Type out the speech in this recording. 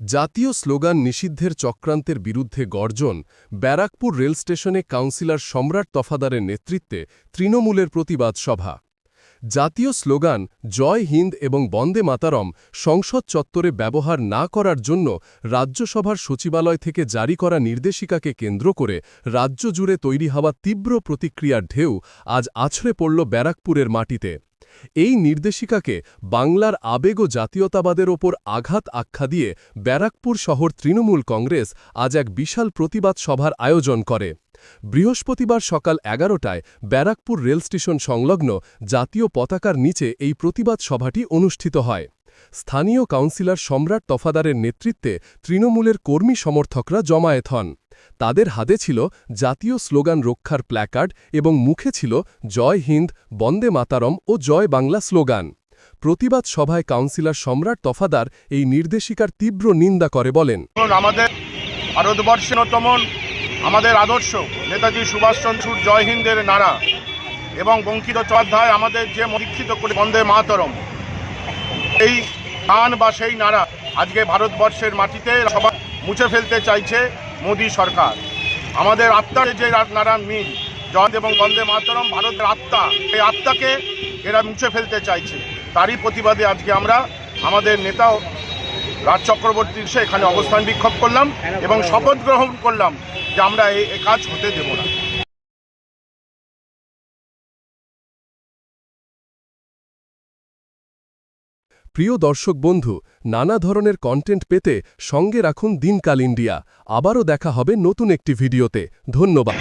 জাতীয় স্লোগান নিষিদ্ধের চক্রান্তের বিরুদ্ধে গর্জন ব্যারাকপুর রেল স্টেশনে কাউন্সিলর সম্রাট তফাদারের নেতৃত্বে তৃণমূলের প্রতিবাদ সভা। জাতীয় স্লোগান, জয় হিন্দ এবং বন্দে মাতারম সংসদ চত্বরে ব্যবহার না করার জন্য রাজ্যসভার সচিবালয় থেকে জারি করা নির্দেশিকাকে কেন্দ্র করে রাজ্য জুড়ে তৈরি হওয়া তীব্র প্রতিক্রিয়ার ঢেউ আজ আছড়ে পড়ল ব্যারাকপুরের মাটিতে। এই নির্দেশিকাকে বাংলার আবেগ ও জাতীয়তাবাদের ওপর আঘাত আখ্যা দিয়ে ব্যারাকপুর শহর তৃণমূল কংগ্রেস আজ এক বিশাল প্রতিবাদ সভার আয়োজন করে। বৃহস্পতিবার সকাল এগারোটায় ব্যারাকপুর রেল স্টেশন সংলগ্ন জাতীয় পতাকার নিচে এই প্রতিবাদ সভাটি অনুষ্ঠিত হয়। স্থানীয় কাউন্সিলর সম্রাট তফাদারের নেতৃত্বে তৃণমূলের কর্মী সমর্থকরা জমায়েত হন। তাদের হাতে ছিল জাতীয় স্লোগান রক্ষার প্ল্যাকার্ড এবং মুখে ছিল জয় হিন্দ, বন্দে মাতারম ও জয় বাংলা স্লোগান। প্রতিবাদ সভায় কাউন্সিলর সম্রাট তফাদার এই নির্দেশিকার তীব্র নিন্দা করে বলেন। আমাদের ভারতবর্ষের অন্যতম আমাদের আদর্শ নেতাজি সুভাষচন্দ্র জয় হিন্দের নারা এবং বঙ্কিত চট্টোপাধ্যায় আমাদের যে দীক্ষিত করে বন্দে মাতরম, এই গান বা সেই নারা আজকে ভারতবর্ষের মাটিতে সবাই মুছে ফেলতে চাইছে। মোদী সরকার। আমাদের আত্মার যে নারায়ণ নারা মিল, জয় এবং বন্দে মাতরম, ভারতের আত্মা। এই আত্মাকে এরা মুছে ফেলতে চাইছে। তারই প্রতিবাদে আজকে আমরা আমাদের নেতা রাজ চক্রবর্তী এখানে অবস্থান বিক্ষোভ করলাম এবং শপথ গ্রহণ করলাম যে আমরা এই কাজ হতে দেব না। প্রিয় দর্শক বন্ধু, নানা ধরনের কন্টেন্ট পেতে সঙ্গে রাখুন দিনকাল ইন্ডিয়া। আবারও দেখা হবে নতুন একটি ভিডিওতে। ধন্যবাদ।